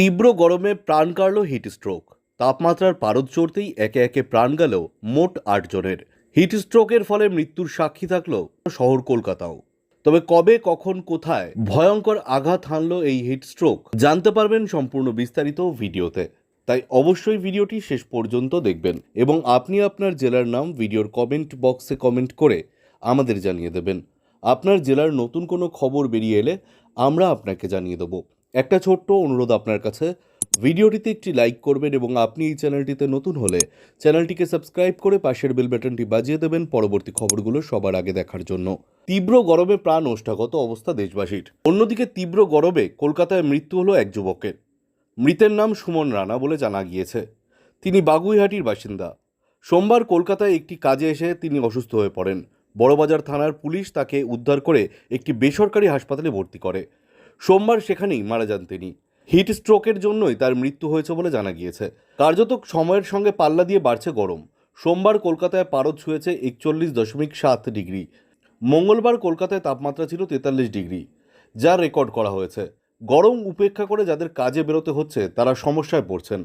তীব্র গরমে প্রাণ কাড়ল হিট স্ট্রোক। তাপমাত্রার পারদ চড়তেই একে একে প্রাণ গেল মোট আট জনের। হিট স্ট্রোকের ফলে মৃত্যুর সাক্ষী থাকল শহর কলকাতাও। তবে কবে, কখন, কোথায় ভয়ঙ্কর আঘাত হানল এই হিট স্ট্রোক জানতে পারবেন সম্পূর্ণ বিস্তারিত ভিডিওতে। তাই অবশ্যই ভিডিওটি শেষ পর্যন্ত দেখবেন এবং আপনি আপনার জেলার নাম ভিডিওর কমেন্ট বক্সে কমেন্ট করে আমাদের জানিয়ে দেবেন। আপনার জেলার নতুন কোনো খবর বেরিয়ে এলে আমরা আপনাকে জানিয়ে দেবো। একটা ছোট্ট অনুরোধ আপনার কাছে। ভিডিওটিতে একটি লাইক করবেন এবং আপনি এই চ্যানেলটিতে নতুন হলে চ্যানেলটিকে সাবস্ক্রাইব করে পাশের বেল বাটনটি বাজিয়ে দেবেন পরবর্তী খবরগুলো সবার আগে দেখার জন্য। তীব্র গরমে প্রাণ ওষ্ঠাগত অবস্থা দেশবাসীর। অন্যদিকে তীব্র গরমে কলকাতায় মৃত্যু হলো এক যুবকের। মৃতের নাম সুমন রানা বলে জানা গিয়েছে। তিনি বাগুইহাটির বাসিন্দা। সোমবার কলকাতায় একটি কাজে এসে তিনি অসুস্থ হয়ে পড়েন। বড়বাজার থানার পুলিশ তাকে উদ্ধার করে একটি বেসরকারি হাসপাতালে ভর্তি করে। সোমবার সেখানেই মারা যান তিনি। হিট স্ট্রোকের জন্যই তার মৃত্যু হয়েছে বলে জানা গিয়েছে। কার্যত সময়ের সঙ্গে পাল্লা দিয়ে বাড়ছে গরম। সোমবার কলকাতায় পারদ ছুঁয়েছে একচল্লিশ দশমিক সাত ডিগ্রি। মঙ্গলবার কলকাতায় তাপমাত্রা ছিল তেতাল্লিশ ডিগ্রি, যা রেকর্ড করা হয়েছে। গরম উপেক্ষা করে যাদের কাজে বেরোতে হচ্ছে, তারা সমস্যায় পড়ছেন।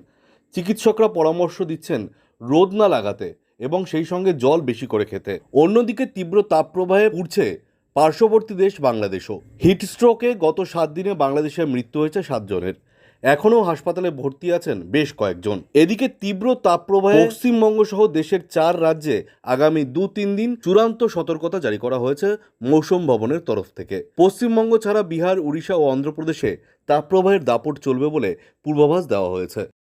চিকিৎসকরা পরামর্শ দিচ্ছেন রোদ না লাগাতে এবং সেই সঙ্গে জল বেশি করে খেতে। অন্যদিকে তীব্র তাপপ্রবাহে উঠছে পার্শ্ববর্তী দেশ বাংলাদেশও। হিট স্ট্রোকে গত সাত দিনে বাংলাদেশে মৃত্যু হয়েছে সাতজনের। এখনও হাসপাতালে ভর্তি আছেন বেশ কয়েকজন। এদিকে তীব্র তাপপ্রবাহে পশ্চিমবঙ্গ সহ দেশের চার রাজ্যে আগামী দু তিন দিন চূড়ান্ত সতর্কতা জারি করা হয়েছে মৌসুম ভবনের তরফ থেকে। পশ্চিমবঙ্গ ছাড়া বিহার, উড়িষ্যা ও অন্ধ্রপ্রদেশে তাপপ্রবাহের দাপট চলবে বলে পূর্বাভাস দেওয়া হয়েছে।